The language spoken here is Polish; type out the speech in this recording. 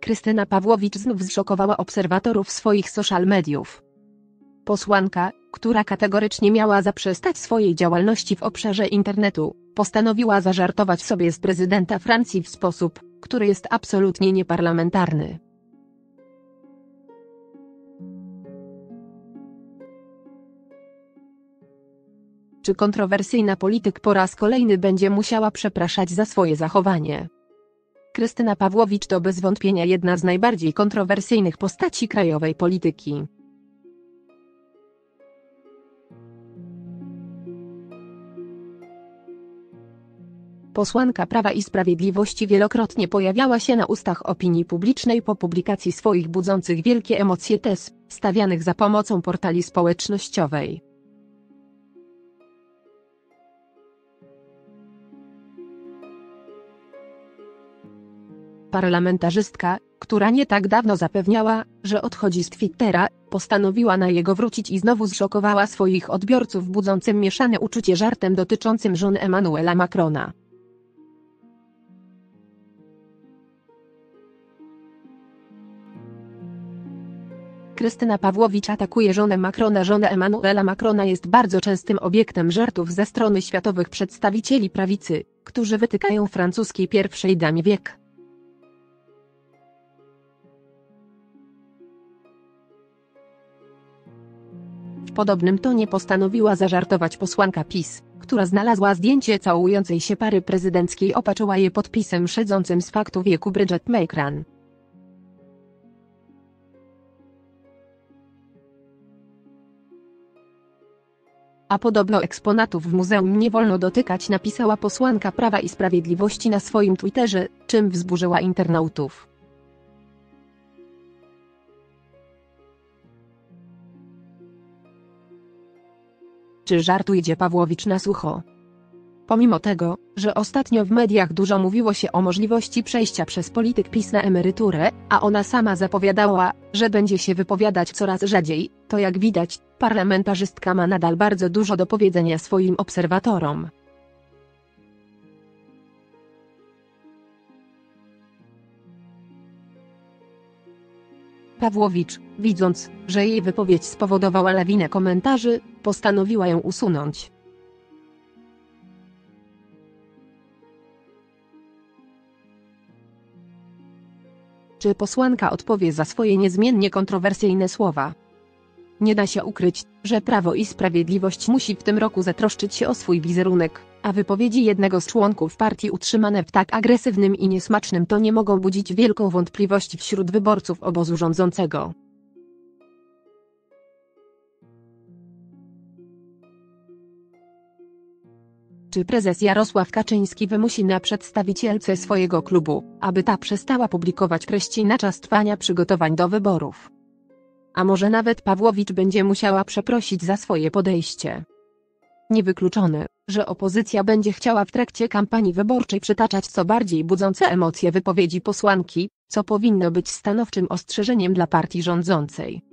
Krystyna Pawłowicz znów zszokowała obserwatorów swoich social mediów. Posłanka, która kategorycznie miała zaprzestać swojej działalności w obszarze internetu, postanowiła zażartować sobie z prezydenta Francji w sposób, który jest absolutnie nieparlamentarny. Czy kontrowersyjna polityk po raz kolejny będzie musiała przepraszać za swoje zachowanie? Krystyna Pawłowicz to bez wątpienia jedna z najbardziej kontrowersyjnych postaci krajowej polityki. Posłanka Prawa i Sprawiedliwości wielokrotnie pojawiała się na ustach opinii publicznej po publikacji swoich budzących wielkie emocje tez, stawianych za pomocą portali społecznościowej. Parlamentarzystka, która nie tak dawno zapewniała, że odchodzi z Twittera, postanowiła na jego wrócić i znowu zszokowała swoich odbiorców budzącym mieszane uczucie żartem dotyczącym żony Emmanuela Macrona. Krystyna Pawłowicz atakuje żonę Macrona. Żona Emmanuela Macrona jest bardzo częstym obiektem żartów ze strony światowych przedstawicieli prawicy, którzy wytykają francuskiej pierwszej damie wiek. Podobnym tonie postanowiła zażartować posłanka PiS, która znalazła zdjęcie całującej się pary prezydenckiej opatrzyła je podpisem szedzącym z faktu wieku Bridget Macron. A podobno eksponatów w muzeum nie wolno dotykać napisała posłanka Prawa i Sprawiedliwości na swoim Twitterze, czym wzburzyła internautów. Czy żartuje Pawłowicz na sucho? Pomimo tego, że ostatnio w mediach dużo mówiło się o możliwości przejścia przez polityk PiS na emeryturę, a ona sama zapowiadała, że będzie się wypowiadać coraz rzadziej, to jak widać, parlamentarzystka ma nadal bardzo dużo do powiedzenia swoim obserwatorom. Pawłowicz, widząc, że jej wypowiedź spowodowała lawinę komentarzy, postanowiła ją usunąć. Czy posłanka odpowie za swoje niezmiennie kontrowersyjne słowa? Nie da się ukryć, że Prawo i Sprawiedliwość musi w tym roku zatroszczyć się o swój wizerunek, a wypowiedzi jednego z członków partii utrzymane w tak agresywnym i niesmacznym tonie mogą budzić wielką wątpliwość wśród wyborców obozu rządzącego. Czy prezes Jarosław Kaczyński wymusi na przedstawicielce swojego klubu, aby ta przestała publikować treści na czas trwania przygotowań do wyborów? A może nawet Pawłowicz będzie musiała przeprosić za swoje podejście? Niewykluczone, że opozycja będzie chciała w trakcie kampanii wyborczej przytaczać co bardziej budzące emocje wypowiedzi posłanki, co powinno być stanowczym ostrzeżeniem dla partii rządzącej.